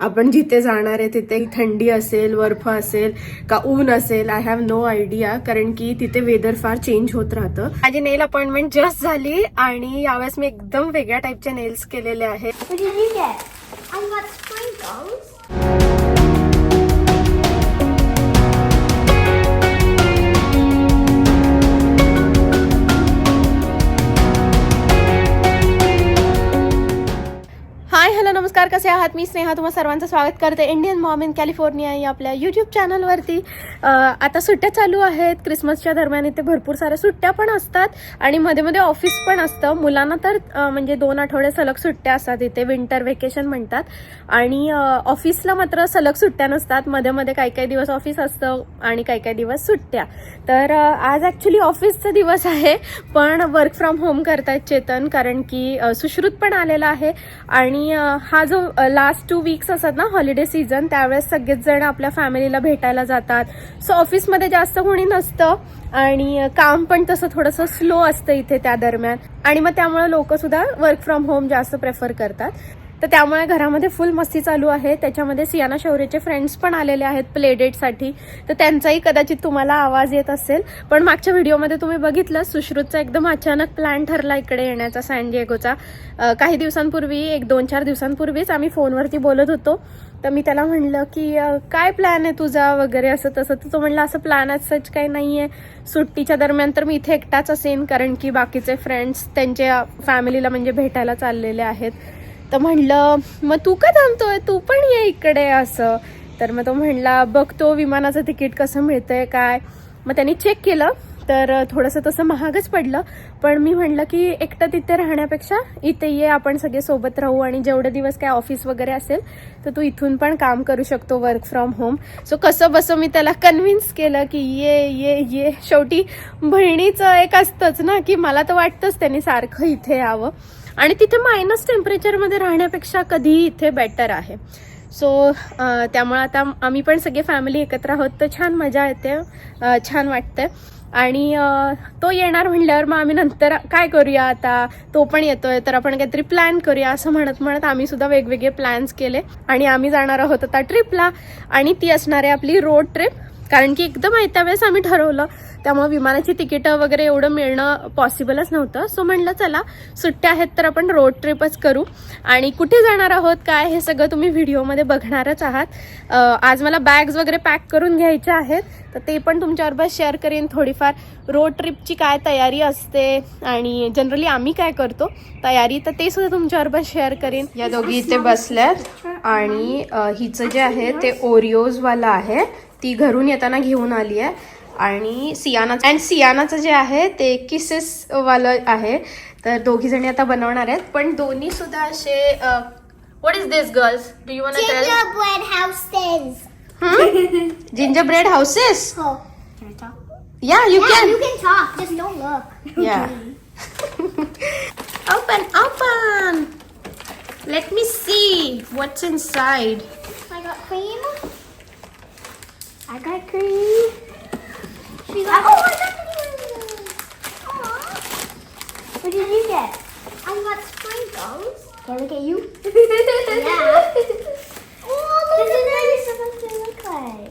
आपण जिथे जाणार आहे तिथे थंडी असेल बर्फ असेल का ऊन असेल आय हॅव नो आयडिया कारण की तिथे वेदर फार चेंज होत राहतं. माझी नेल अपॉइंटमेंट जस्ट झाली आणि यावेळेस मी एकदम वेगळ्या टाईपचे नेल्स केलेले आहेत. नमस्कार कसे आहात? मी स्नेहा तुम्हा सर्वांचं स्वागत करते इंडियन मॉम इन कॅलिफोर्निया या आपल्या यूट्यूब चॅनलवरती आता सुट्ट्या चालू आहेत. क्रिसमसच्या दरम्यान इथे भरपूर साऱ्या सुट्ट्या पण असतात आणि मध्ये मध्ये ऑफिस पण असतं. मुलांना तर म्हणजे दोन आठवडे सलग सुट्ट्या असतात इथे. विंटर व्हेकेशन म्हणतात. आणि ऑफिसला मात्र सलग सुट्ट्या नसतात. मध्ये मध्ये काही काही दिवस ऑफिस असतं आणि काही काही दिवस सुट्ट्या. तर आज ॲक्च्युली ऑफिसचा दिवस आहे पण वर्क फ्रॉम होम करतायत चेतन कारण की सुश्रुत पण आलेला आहे. आणि हा जो लास्ट टू वीक्स असतात ना हॉलिडे सीझन त्यावेळेस सगळेच जण आपल्या फॅमिलीला भेटायला जातात. सो ऑफिसमध्ये जास्त कोणी नसतं आणि काम पण तसं थोडंसं स्लो असतं इथे त्या दरम्यान. आणि मग त्यामुळे लोक सुद्धा वर्क फ्रॉम होम जास्त प्रेफर करतात. तर त्यामुळे घरामध्ये फुल मस्ती चालू आहे. त्याच्यामध्ये सियाना शौर्यचे फ्रेंड्स पण आलेले आहेत प्ले डेटसाठी तर त्यांचाही कदाचित तुम्हाला आवाज येत असेल. पण मागच्या व्हिडिओमध्ये तुम्ही बघितलं सुश्रुतचा एकदम अचानक प्लॅन ठरला इकडे येण्याचा सॅन डिएगोचा काही दिवसांपूर्वी एक दोन चार दिवसांपूर्वीच आम्ही फोनवरती बोलत होतो. तर मी त्याला म्हणलं की काय प्लॅन आहे तुझा? वगैरे असं तसं. तर तो म्हणला असं प्लॅन आज सच काही नाही आहे सुट्टीच्या दरम्यान तर मी इथे एकटाच असेन कारण की बाकीचे फ्रेंड्स त्यांच्या फॅमिलीला म्हणजे भेटायला चाललेले आहेत. तर म्हणलं मग तू का थांबतोय? तू पण ये इकडे असं. तर मग तो म्हणला बघतो विमानाचं तिकीट कसं मिळतंय काय? मग त्यांनी चेक केलं तर थोडंसं तसं महागच पडलं. पण मी म्हणलं की एकटं तिथे राहण्यापेक्षा इथे ये आपण सगळे सोबत राहू आणि जेवढे दिवस काय ऑफिस वगैरे असेल तर तू इथून पण काम करू शकतो वर्क फ्रॉम होम सो कसं बसं मी त्याला कन्व्हिन्स केलं की ये ये ये. शेवटी बहिणीचं एक असतंच ना की मला तर वाटतंच त्यांनी सारखं इथे यावं. आणि तिथे मायनस टेम्परेचरमध्ये राहण्यापेक्षा कधी इथे बेटर आहे. सो त्यामुळे आता आम्ही पण सगळे फॅमिली एकत्र आहोत. तर छान मजा येते. छान वाटतंय. आणि तो येणार म्हणल्यावर मग आम्ही नंतर काय करूया आता? तो पण येतोय. तर आपण काहीतरी प्लॅन करूया असं म्हणत म्हणत आम्ही सुद्धा वेगवेगळे प्लॅन्स केले. आणि आम्ही जाणार आहोत आता ट्रिपला आणि ती असणार आहे आपली रोड ट्रिप कारण की एकदम येत्या वेळेस आम्ही ठरवलं. त्यामुळे विमानाची तिकीटं वगैरे एवढं मिळणं पॉसिबलच नव्हतं. सो म्हणलं चला सुट्ट्या आहेत तर आपण रोड ट्रिपच करू. आणि कुठे जाणार आहोत काय हे सगळं तुम्ही व्हिडिओमध्ये बघणारच आहात. आज मला बॅग्स वगैरे पॅक करून घ्यायच्या आहेत तर ते पण तुमच्याबरोबर शेअर करेन. थोडीफार रोड ट्रिपची काय तयारी असते आणि जनरली आम्ही काय करतो तयारी तर ते सुद्धा तुमच्याबरोबर शेअर करेन. या दोघी इथे बसल्यात आणि हिचं जे आहे ते ओरिओजवाला आहे ती घरून येताना घेऊन आली आहे आणि सियाना अँड सियानाचं जे आहे ते किसेस वालं आहे. तर दोघी जणी आता बनवणार आहेत. पण दोन्ही सुद्धा असे what is this girls do you houses ginger bread houses yeah you can you can yeah open open let me see what's inside I got cream She got. Oh, I got. What did you get? I got sprinkles. Can I look at you? yeah. Oh, look this is what it's supposed to look like.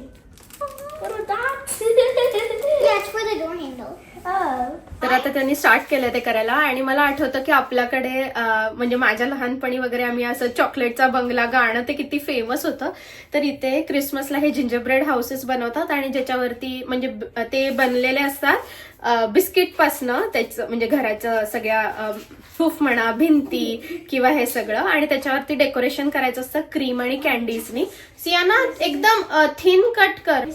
Little dots. yeah, it's for the door handle. Oh. तर आता त्यांनी start केलं ते करायला. आणि मला आठवतं की आपल्याकडे म्हणजे माझ्या लहानपणी वगैरे आम्ही असं चॉकलेटचा बंगला गाणं ते किती फेमस होतं. तर इथे क्रिसमसला हे जिंजर ब्रेड हाऊसेस बनवतात आणि ज्याच्यावरती म्हणजे ते बनलेले असतात बिस्किट पासनं त्याचं म्हणजे घराचं सगळ्या फूफ म्हणा भिंती किंवा हे सगळं. आणि त्याच्यावरती डेकोरेशन करायचं असतं क्रीम आणि कॅन्डीजनी सियाना एकदम थिन कट कर.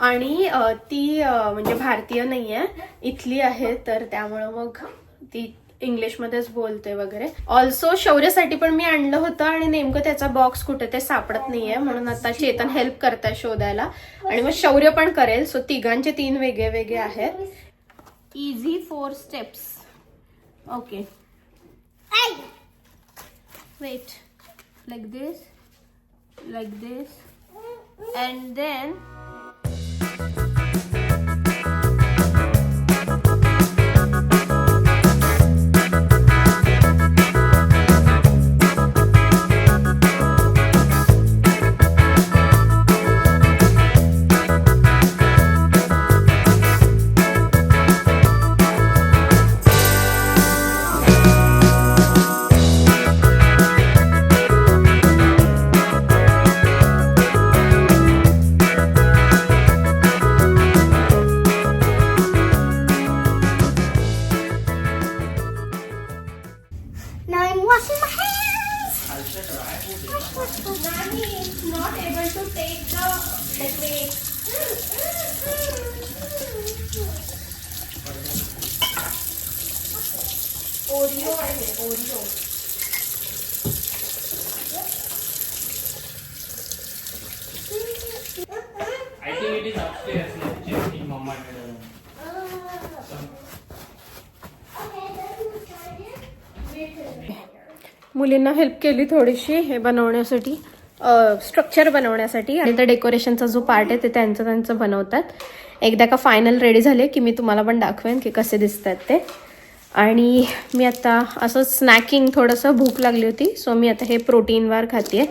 आणि ती म्हणजे भारतीय नाहीये. इथली आहे तर त्यामुळं मग ती इंग्लिशमध्येच बोलते वगैरे. ऑल्सो शौर्यसाठी पण मी आणलं होतं आणि नेमकं त्याचा बॉक्स कुठे ते सापडत नाहीये. म्हणून आता चेतन हेल्प करताय शोधायला. आणि मग शौर्य पण करेल. सो तिघांचे तीन वेगळे वेगळे आहेत. Easy four steps okay Hey. wait. Like this. Like this. And it is upstairs, not just in Mama. मुलींना हेल्प केली थोडीशी हे बनवण्यासाठी स्ट्रक्चर बनवण्यासाठी. आणि त्या डेकोरेशनचा जो पार्ट आहे ते त्यांचं त्यांचं बनवतात. एकदा का फायनल रेडी झाले की मी तुम्हाला पण दाखवेन की कसे दिसतात ते. आणि मी आता असं स्नॅकिंग थोडंसं भूक लागली होती सो मी आता हे प्रोटीन बार खाते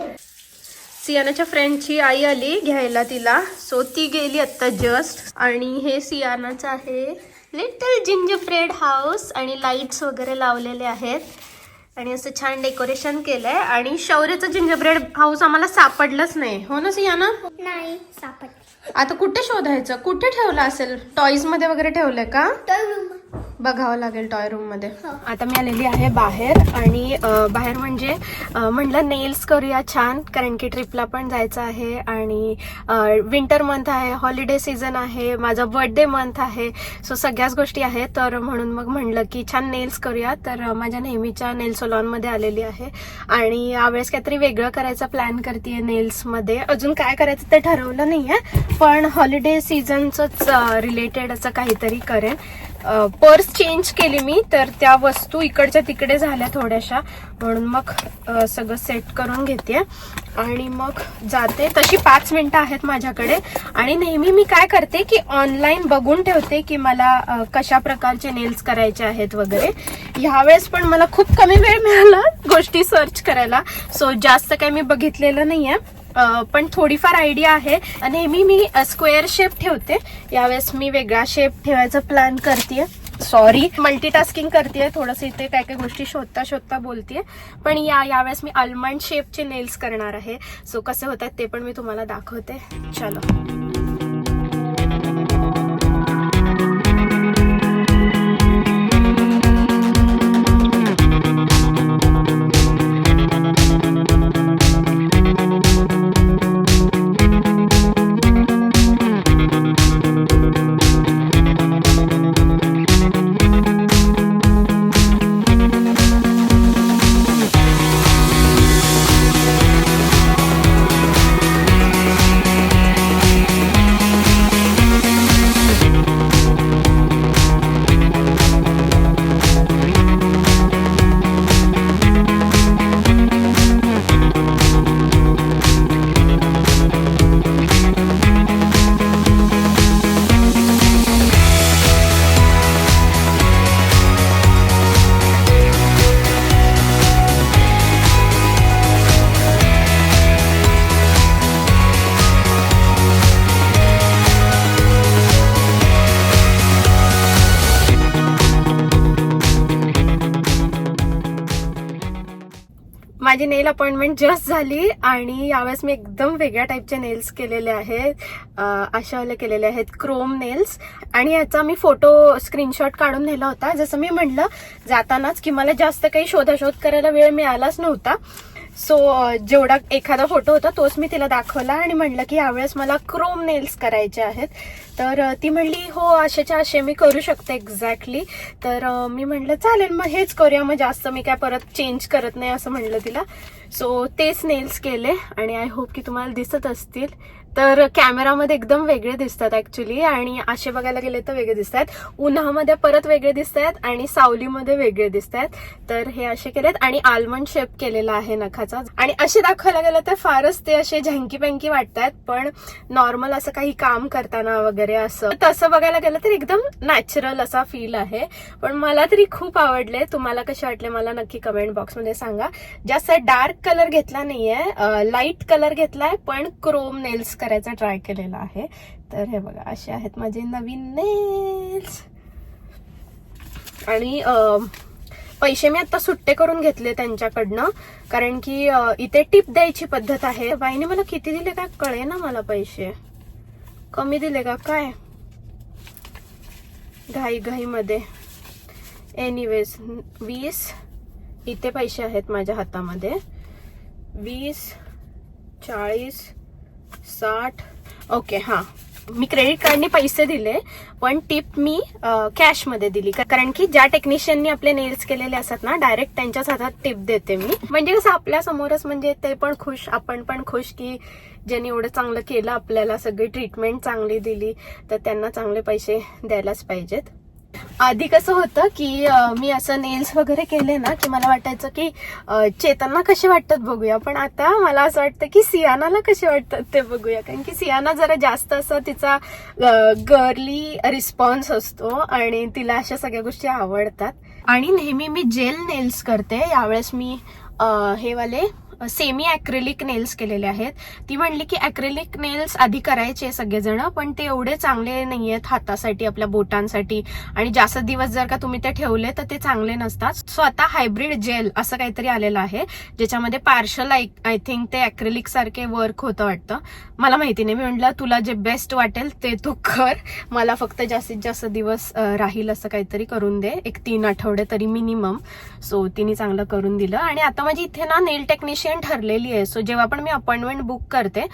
सियानाच्या फ्रेंडची आई आली घ्यायला तिला. सो ती गेली आत्ता जस्ट आणि हे सियानाचं आहे लिटल जिंजर फ्रेड हाऊस आणि लाईट्स वगैरे लावलेले आहेत. आणि असं छान डेकोरेशन केलंय. आणि शौर्यचं जिंजर ब्रेड हाऊस आम्हाला सापडलंच नाही. हो ना सियाना? नाही सापड आता कुठे शोधायचं? कुठे ठेवलं असेल? टॉईजमध्ये वगैरे ठेवलंय का? बघावं लागेल टॉय रूममध्ये. आता मी आलेली आहे बाहेर आणि बाहेर म्हणजे म्हटलं म्हणलं नेल्स करूया छान कारण की ट्रिपला पण जायचं आहे आणि विंटर मंथ आहे हॉलिडे सीझन आहे माझा बर्थडे मंथ आहे सो सगळ्याच गोष्टी आहेत. तर म्हणून मग म्हणलं की छान नेल्स करूया. तर माझ्या नेहमीच्या नेल सलॉनमध्ये आलेली आहे. आणि यावेळेस काहीतरी वेगळं करायचा प्लॅन करते नेल्समध्ये अजून काय करायचं ते ठरवलं नाही आहे पण हॉलिडे सीझनचंच रिलेटेड असं काहीतरी करेन. पर्स चेंज केली मी तर त्या वस्तू इकडच्या तिकडे झाल्या थोड्याशा. म्हणून मग सगळं सेट करून घेते. आणि मग जाते. तशी पाच मिनिटं आहेत माझ्याकडे. आणि नेहमी मी काय करते की ऑनलाईन बघून ठेवते की मला कशा प्रकारचे नेल्स करायचे आहेत वगैरे. ह्यावेळेस पण मला खूप कमी वेळ मिळाला गोष्टी सर्च करायला. सो जास्त काही मी बघितलेलं नाही आहे पण थोडीफार आयडिया आहे. नेहमी मी स्क्वेअर शेप ठेवते. यावेळेस मी वेगळा शेप ठेवायचा प्लॅन करते सॉरी मल्टीटास्किंग करते थोडंसं इथे काय काय गोष्टी शोधता शोधता बोलतेय. पण या यावेळेस मी अल्मंड शेपचे नेल्स करणार आहे. सो कसे होतात ते पण मी तुम्हाला दाखवते. चलो. माझी नेल अपॉइंटमेंट जस्ट झाली आणि यावेळेस मी एकदम वेगळ्या टाईपचे नेल्स केलेले आहेत. आशावाले केलेले आहेत क्रोम नेल्स आणि याचा मी फोटो स्क्रीनशॉट काढून नेला होता. जसं मी म्हटलं जातानाच की मला जास्त काही शोधाशोध करायला वेळ मिळालाच नव्हता. सो जेवढा एखादा फोटो होता तोच मी तिला दाखवला आणि म्हणलं की यावेळेस मला क्रोम नेल्स करायचे आहेत. तर ती म्हणली हो अशाच्या असे मी करू शकते एक्झॅक्टली तर मी म्हणलं चालेल मग हेच करूया मग जास्त मी काय परत चेंज करत नाही असं म्हणलं तिला. सो तेच नेल्स केले आणि आय होप की तुम्हाला दिसत असतील. तर कॅमेरामध्ये एकदम वेगळे दिसतात ऍक्च्युली आणि असे बघायला गेले तर वेगळे दिसतात. उन्हामध्ये परत वेगळे दिसत आहेत आणि सावलीमध्ये वेगळे दिसत आहेत तर हे असे केलेत. आणि आल्मंड शेप केलेला आहे नखाचा. आणि असे दाखवायला गेलं तर फारच ते असे झँकी पँकी वाटतात. पण नॉर्मल असं काही काम करताना वगैरे असं. तसं बघायला गेलं तर एकदम नॅचरल असा फील आहे. पण मला तरी खूप आवडले. तुम्हाला कसे वाटले मला नक्की कमेंट बॉक्समध्ये सांगा. जास्त डार्क कलर घेतला नाहीये. लाइट कलर घेतलाय पण क्रोम नेल्स करायचा ट्राय केलेला आहे. तर हे बघा असे आहेत माझे नवीन नेल्स. आणि पैसे मी आता सुट्टे करून घेतले त्यांच्याकडनं कारण की इथे टिप द्यायची पद्धत आहे. बाईने मला किती दिले काय कळे ना मला पैसे. कमी दिले का? काय? घाई घाईमध्ये एनिवेज वीस. इथे पैसे आहेत माझ्या हातामध्ये. वीस चाळीस साठ. ओके हां. मी क्रेडिट कार्डने पैसे दिले पण टिप मी कॅशमध्ये दिली. का- कारण की ज्या टेक्निशियननी आपले नेल्स केलेले असतात ना डायरेक्ट त्यांच्याच हातात टिप देते मी. म्हणजे कसं आपल्या समोरच म्हणजे ते पण खुश आपण पण खुश की ज्यांनी एवढं चांगलं केलं आपल्याला सगळी ट्रीटमेंट चांगली दिली तर त्यांना चांगले पैसे द्यायलाच पाहिजेत. आधी कसं होतं की मी असं नेल्स वगैरे केले ना की मला वाटायचं की अं, चेतनना कसे वाटतात बघूया. पण आता मला असं वाटतं की सियानाला कसे वाटतात ते बघूया. कारण की सियाना जरा जास्त असं तिचा गर्ली रिस्पॉन्स असतो आणि तिला अशा सगळ्या गोष्टी आवडतात. आणि नेहमी मी जेल नेल्स करते. यावेळेस मी हे वाले सेमी ॲक्रेलिक नेल्स केलेले आहेत. ती म्हणली की ॲक्रेलिक नेल्स आधी करायचे सगळेजण पण ते एवढे चांगले नाही आहेत हातासाठी आपल्या बोटांसाठी. आणि जास्त दिवस जर का तुम्ही ते ठेवले तर ते चांगले नसतात. सो आता हायब्रिड जेल असं काहीतरी आलेलं आहे ज्याच्यामध्ये पार्शल आय आय थिंक ते ॲक्रेलिक सारखे वर्क होतं वाटतं. मला माहिती नाही. मी म्हटलं तुला जे बेस्ट वाटेल ते तू कर. मला फक्त जास्तीत जास्त दिवस राहील असं काहीतरी करून दे. एक तीन आठवडे तरी मिनिमम सो तिने चांगलं करून दिलं. आणि आता माझी इथे ना नेल टेक्निशियन ठरलेली आहे. सो जेव्हा पण मी अपॉइंटमेंट बुक करते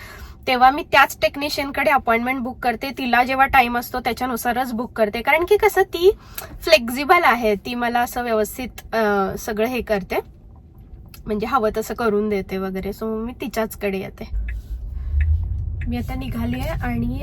तेव्हा मी त्याच टेक्निशियनकडे अपॉइंटमेंट बुक करते. तिला जेव्हा टाइम असतो त्याच्यानुसारच बुक करते. कारण की कसं ती फ्लेक्झिबल आहे. ती मला असं व्यवस्थित सगळं हे करते. म्हणजे हवं तसं करून देते वगैरे. सो मी तिच्याचकडे येते. मी आता निघाली आहे आणि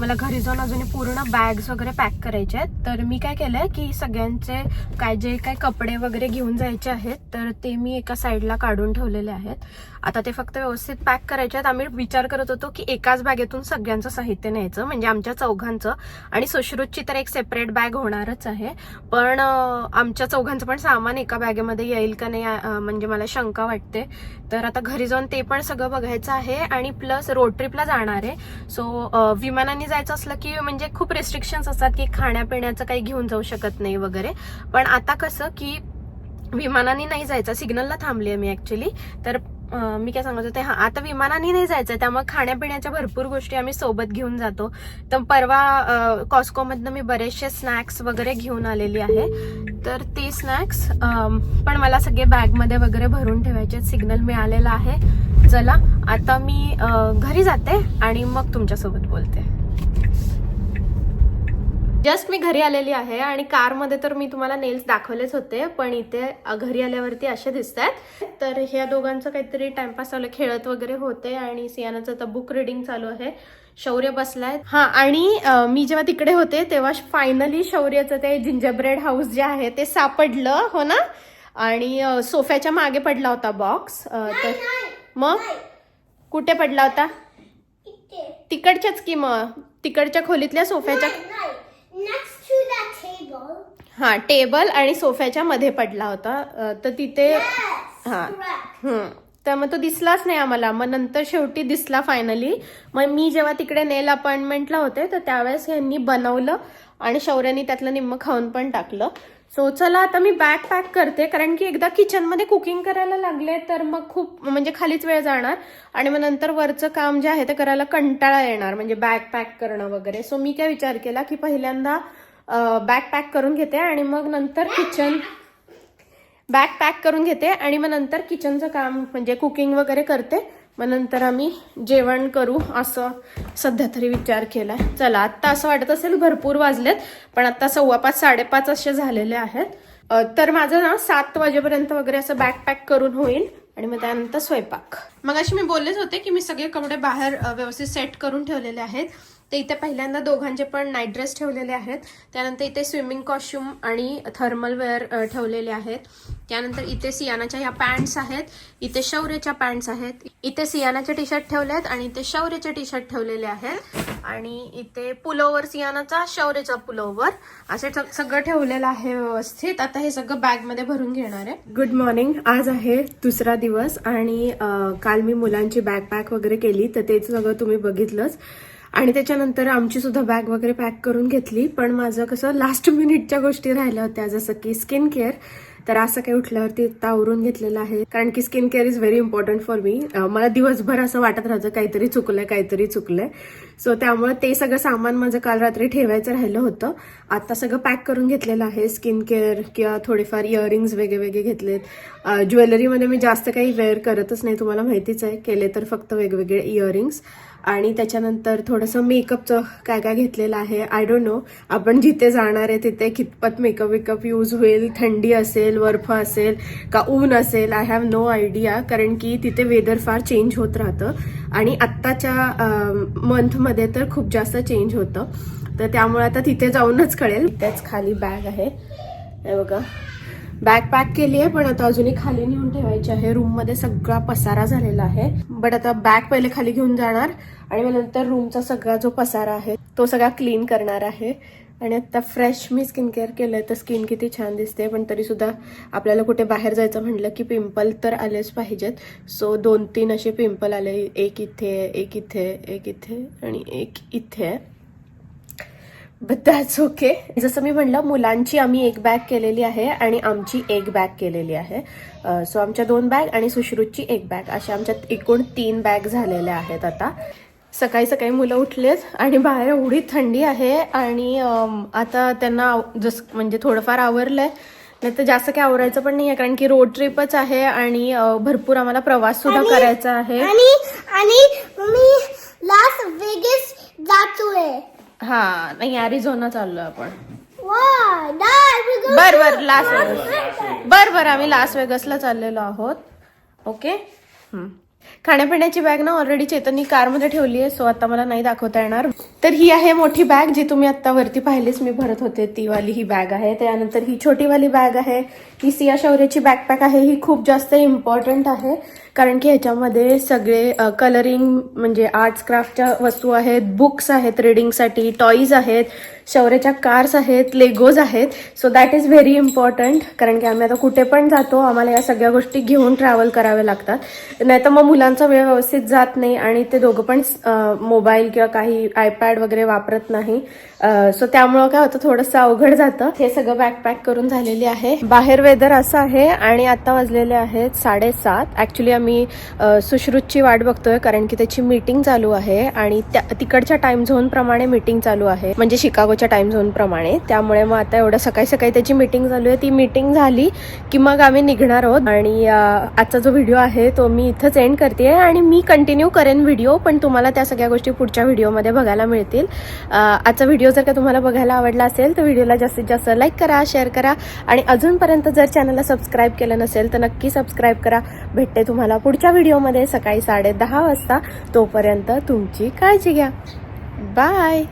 मला घरी जाऊन अजून पूर्ण बॅग्स वगैरे पॅक करायचे आहेत. तर मी काय केलंय की सगळ्यांचे काय जे काय कपडे वगैरे घेऊन जायचे आहेत तर ते मी एका साईडला काढून ठेवलेले आहेत. आता ते फक्त व्यवस्थित पॅक करायचे आहेत. आम्ही विचार करत होतो की एकाच बॅगेतून सगळ्यांचं साहित्य न्यायचं म्हणजे आमच्या चौघांचं. आणि सुश्रुतची तर एक सेपरेट बॅग होणारच आहे. पण आमच्या चौघांचं पण सामान एका बॅगेमध्ये येईल का नाही म्हणजे मला शंका वाटते. तर आता घरी जाऊन ते पण सगळं बघायचं आहे. आणि प्लस रोड ट्रिपला जाणार आहे. सो विमानाने जायचं असलं की म्हणजे खूप रिस्ट्रिक्शन्स असतात की खाण्यापिण्याचं काही घेऊन जाऊ शकत नाही वगैरे. पण आता कसं की विमानाने नाही जायचं. सिग्नलला थांबली आहे मी ऍक्च्युली तर मी काय सांगत होते हा आता विमानाने नाही जायचं त्यामुळे खाण्यापिण्याच्या भरपूर गोष्टी आम्ही सोबत घेऊन जातो. तर परवा कॉस्कोमधनं मी बरेचसे स्नॅक्स वगैरे घेऊन आलेली आहे. तर ते स्नॅक्स पण मला सगळे बॅगमध्ये वगैरे भरून ठेवायचे सिग्नल मिळालेला आहे. चला आता मी घरी जाते आणि मग तुमच्यासोबत बोलते. जस्ट मी घरी आलेली आहे आणि कारमध्ये तर मी तुम्हाला नेल्स दाखवलेच होते पण इथे घरी आल्यावरती असे दिसत आहेत तर ह्या दोघांचं काहीतरी टाइमपास चालू खेळत वगैरे होते आणि सियानाचं आता बुक रिडिंग चालू आहे. शौर्य बसलाय. हा आणि मी जेव्हा तिकडे होते तेव्हा फायनली शौर्याचं ते जिंजरब्रेड हाऊस जे आहे ते सापडलं हो ना? आणि सोफ्याच्या मागे पडला होता बॉक्स तर मग? कुठे पडला होता. तिकडच्याच की मग? तिकडच्या खोलीतल्या सोफ्याच्या हा टेबल आणि सोफ्याच्या मध्ये पडला होता. तर तिथे हा. तर मग तो दिसलाच नाही आम्हाला. मग नंतर शेवटी दिसला फायनली मग मी जेव्हा तिकडे नेल अपॉइंटमेंटला होते तर त्यावेळेस यांनी बनवलं आणि शौर्यानी त्यातलं निम्म खाऊन पण टाकलं. सो चला आता मी बॅग पॅक करते. कारण की एकदा किचनमध्ये कुकिंग करायला लागले तर मग खूप म्हणजे खालीच वेळ जाणार. आणि मग नंतर वरचं काम जे आहे ते करायला कंटाळा येणार म्हणजे बॅग पॅक करणं वगैरे. सो मी काय विचार केला की पहिल्यांदा बॅग पॅक करून घेते आणि मग नंतर किचन बॅग पॅक करून घेते आणि मग नंतर किचनचं काम म्हणजे कुकिंग वगैरे करते. मग नंतर आम्ही जेवण करू असं. सध्या तरी विचार केलाय. चला आत्ता असं वाटत असेल भरपूर वाजलेत पण आता सव्वा पाच साडेपाच असे झालेले आहेत. तर माझं ना सात वाजेपर्यंत वगैरे असं बॅग पॅक करून होईल आणि मग त्यानंतर स्वयंपाक. मग अशी मी बोललेच होते की मी सगळे कपडे बाहेर व्यवस्थित सेट करून ठेवलेले आहेत. ते इथे पहिल्यांदा दोघांचे पण नाईट ड्रेस ठेवलेले आहेत. त्यानंतर इथे स्विमिंग कॉस्ट्युम आणि थर्मल वेअर ठेवलेले आहेत. त्यानंतर इथे सियानाच्या ह्या पॅन्ट्स आहेत इथे शौर्यच्या पॅन्ट्स आहेत. इथे सियानाचे टी शर्ट ठेवले आहेत आणि इथे शौर्यचे टी शर्ट ठेवलेले आहेत. आणि इथे पुलोवर सियानाचा शौर्यचा पुलोवर असे सगळं ठेवलेलं आहे व्यवस्थित. आता हे सगळं बॅगमध्ये भरून घेणार आहे. गुड मॉर्निंग आज आहे दुसरा दिवस आणि काल मी मुलांची बॅग पॅक वगैरे केली तर तेच सगळं तुम्ही बघितलंच. आणि त्याच्यानंतर आमची सुद्धा बॅग वगैरे पॅक करून घेतली पण माझं कसं लास्ट मिनिटच्या गोष्टी राहिल्या होत्या जसं की स्किन केअर तर असं काही उठल्यावरती आता आवरून घेतलेलं आहे. कारण की skin care is very important for me मला दिवसभर असं वाटत राहतं काहीतरी चुकलंय काहीतरी चुकलंय. सो त्यामुळे ते सगळं सामान माझं काल रात्री ठेवायचं राहिलं होतं. आता सगळं पॅक करून घेतलेलं आहे. स्किन केअर किंवा थोडेफार इयरिंग्स वेगळे वेगळे घेतलेत ज्वेलरीमध्ये मी जास्त काही वेअर करतच नाही तुम्हाला माहितीच आहे. केले तर फक्त वेगवेगळे इयरिंग्स आणि त्याच्यानंतर थोडंसं मेकअपचं काय काय घेतलेलं आहे आय डोंट नो आपण जिथे जाणार आहे तिथे कितपत मेकअप वेकअप यूज होईल थंडी असेल बर्फ असेल का ऊन असेल आय हॅव नो आयडिया कारण की तिथे वेदर फार चेंज होत राहतं. आणि आत्ताच्या मंथमध्ये तर खूप जास्त चेंज होतं. तर त्यामुळे आता तिथे जाऊनच कळेल. त्याच खाली बॅग आहे. हे बघा. बॅग पॅक केली आहे पण आता अजूनही खाली नेऊन ठेवायची आहे. रूममध्ये सगळा पसारा झालेला आहे. बट आता बॅग पहिले खाली घेऊन जाणार आणि मग नंतर रूमचा सगळा जो पसारा आहे तो सगळा क्लीन करणार आहे. आणि आता फ्रेश मी स्किन केअर केलंय तर स्किन किती छान दिसते पण तरी सुद्धा आपल्याला कुठे बाहेर जायचं म्हटलं की पिंपल तर आलेच पाहिजेत. सो दोन तीन असे पिंपल आले. एक इथे एक इथे एक इथे आणि एक इथे. बट दॅट्स ओके जसं मी म्हणलं मुलांची आम्ही एक बॅग केलेली आहे आणि आमची एक बॅग केलेली आहे. सो आमच्या दोन बॅग आणि सुश्रुतची एक बॅग अशा आमच्या एकूण तीन बॅग झालेल्या आहेत आता. सकाळी सकाळी मुलं उठलेत आणि बाहेर एवढी थंडी आहे आणि आता त्यांना जस म्हणजे थोडंफार आवरलंय. नाही तर जास्त काही आवरायचं पण नाही आहे कारण की रोड ट्रिपच आहे आणि भरपूर आम्हाला प्रवास सुद्धा करायचा आहे. आणि आणि मी लास वेगस जातोय. हा नाही अरिझोना चाललोय आपण. बर बर लास वेगस बर बर आम्ही लास वेगसला चाललेलो आहोत. ओके. खाण्यापिण्याची बॅग ना ऑलरेडी चेतननी कारमध्ये ठेवली आहे सो आता मला नाही दाखवता येणार. तर ही आहे मोठी बॅग जी तुम्ही आता वरती पाहिलीच मी भरत होते ती वाली ही बॅग आहे. त्यानंतर ही छोटी वाली बॅग आहे. ही सिया शौर्याची बॅकपॅक आहे ही खूप जास्त इम्पॉर्टंट आहे. कारण की ह्याच्यामध्ये सगळे कलरिंग म्हणजे आर्ट्स क्राफ्टच्या वस्तू आहेत बुक्स आहेत रिडिंगसाठी टॉईज आहेत. शौर्याच्या कार्स आहेत लेगोज आहेत. So that is very important कारण की आम्ही आता कुठे पण जातो आम्हाला या सगळ्या गोष्टी घेऊन ट्रॅव्हल कराव्या लागतात. नाही तर मग मुलांचा वेळ व्यवस्थित जात नाही आणि ते दोघं पण मोबाईल किंवा काही आयपॅड वगैरे वापरत नाही. सो त्यामुळं काय होतं थोडंसं अवघड जातं. हे सगळं बॅकपॅक करून झालेली आहे. बाहेर वेदर असं आहे आणि आता वाजलेले आहेत साडेसात. ऍक्च्युली आम्ही सुश्रुतची वाट बघतोय कारण की त्याची मीटिंग चालू आहे आणि त्या तिकडच्या टाइम झोन प्रमाणे मीटिंग चालू आहे. म्हणजे शिकागो इंडियाच्या टाईम झोनप्रमाणे त्यामुळे मग आता एवढं सकाळी सकाळी त्याची मीटिंग चालू आहे. ती मीटिंग झाली की मग आम्ही निघणार आहोत. आणि आजचा जो व्हिडिओ आहे तो मी इथंच एंड करते आणि मी कंटिन्यू करेन व्हिडिओ पण तुम्हाला त्या सगळ्या गोष्टी पुढच्या व्हिडिओमध्ये बघायला मिळतील. आजचा व्हिडिओ जर का तुम्हाला बघायला आवडला असेल तर व्हिडिओला जास्तीत जास्त लाईक करा शेअर करा. आणि अजूनपर्यंत जर चॅनलला सबस्क्राईब केलं नसेल तर नक्की सबस्क्राईब करा. भेटते तुम्हाला पुढच्या व्हिडिओमध्ये सकाळी साडे दहा वाजता. तोपर्यंत तुमची काळजी घ्या. बाय